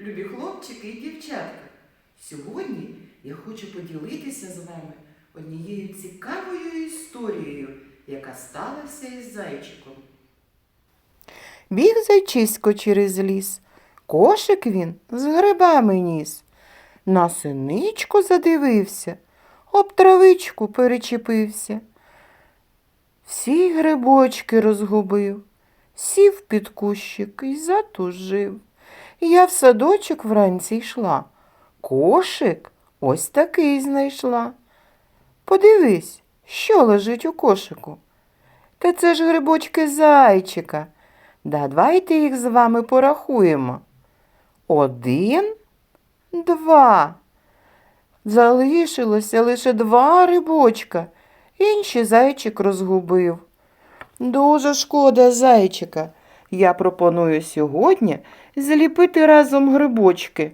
любі хлопчики і дівчатка. Сьогодні я хочу поділитися з вами однією цікавою історією, яка сталася із зайчиком. Біг зайчисько через ліс. Кошик він з грибами ніс. На синичку задивився, об травичку перечепився. Всі грибочки розгубив, сів під кущик і затужив. Я в садочок вранці йшла. Кошик ось такий знайшла. Подивись, що лежить у кошику. Та це ж грибочки зайчика. Да Давайте їх з вами порахуємо. Один, два. Залишилося лише два рибочка. Інші зайчик розгубив. Дуже шкода зайчика. Я пропоную сьогодні зліпити разом грибочки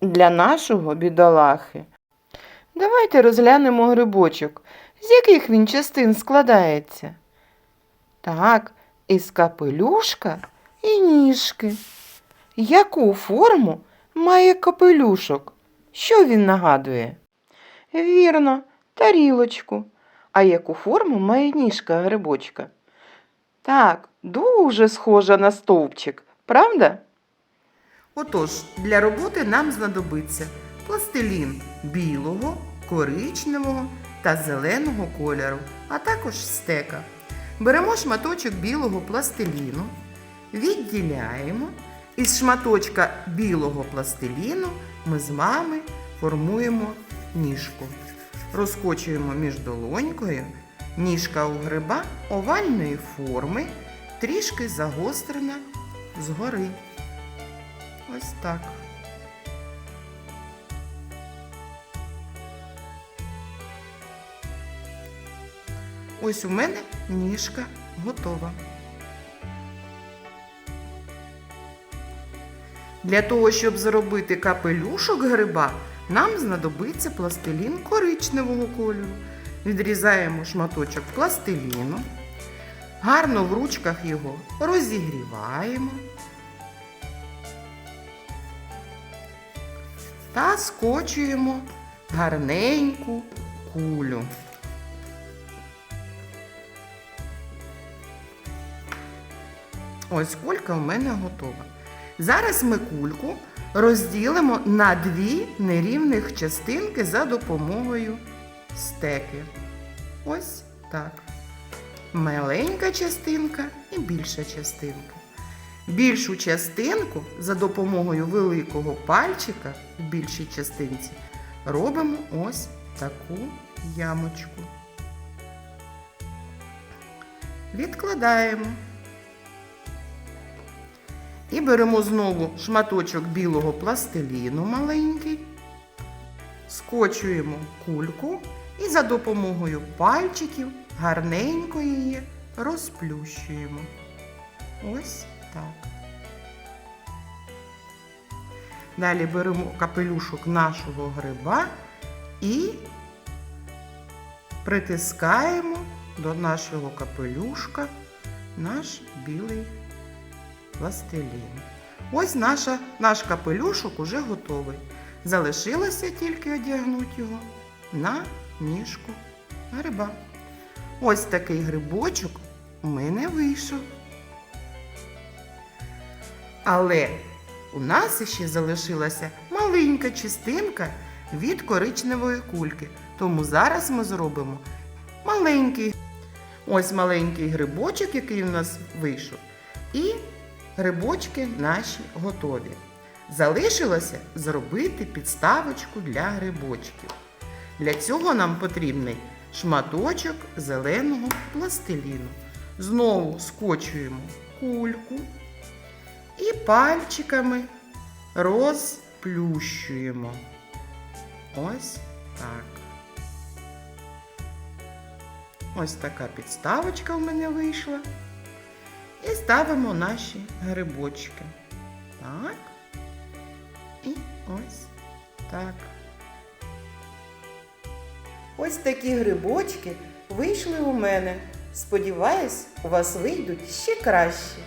для нашого бідолахи. Давайте розглянемо грибочок, з яких він частин складається. Так, із капелюшка і ніжки. Яку форму має капелюшок? Що він нагадує? Вірно, тарілочку. А яку форму має ніжка грибочка? Так, дуже схожа на стовпчик, правда? Отож, для роботи нам знадобиться пластилін білого, коричневого та зеленого кольору, а також стека. Беремо шматочок білого пластиліну, відділяємо. Із шматочка білого пластиліну ми з вами формуємо ніжку. Розкочуємо між долонькою. Ніжка у гриба овальної форми, трішки загострена згори. Ось так. Ось у мене ніжка готова. Для того, щоб зробити капелюшок гриба, нам знадобиться пластилін коричневого кольору. Відрізаємо шматочок пластиліну, гарно в ручках його розігріваємо. та скочуємо гарненьку кулю. Ось кулька в мене готова. Зараз ми кульку розділимо на дві нерівних частинки за допомогою стеки. Ось так. Маленька частинка і більша частинка. Більшу частинку за допомогою великого пальчика в більшій частинці робимо ось таку ямочку. Відкладаємо. І беремо знову шматочок білого пластиліну маленький, скочуємо кульку і за допомогою пальчиків гарненько її розплющуємо. Ось так. Далі беремо капелюшок нашого гриба і притискаємо до нашого капелюшка наш білий пластилін. Ось наша, наш капелюшок уже готовий. Залишилося тільки одягнути його на ніжку гриба. Ось такий грибочок у мене вийшов. Але у нас ще залишилася маленька частинка від коричневої кульки. Тому зараз ми зробимо маленький, ось маленький грибочок, який у нас вийшов. І грибочки наші готові. Залишилося зробити підставочку для грибочків. Для цього нам потрібний шматочок зеленого пластиліну. Знову скочуємо кульку і пальчиками розплющуємо. Ось так. Ось така підставочка в мене вийшла. І ставимо наші грибочки. Так. І ось так. Ось такі грибочки вийшли у мене. Сподіваюсь, у вас вийдуть ще краще.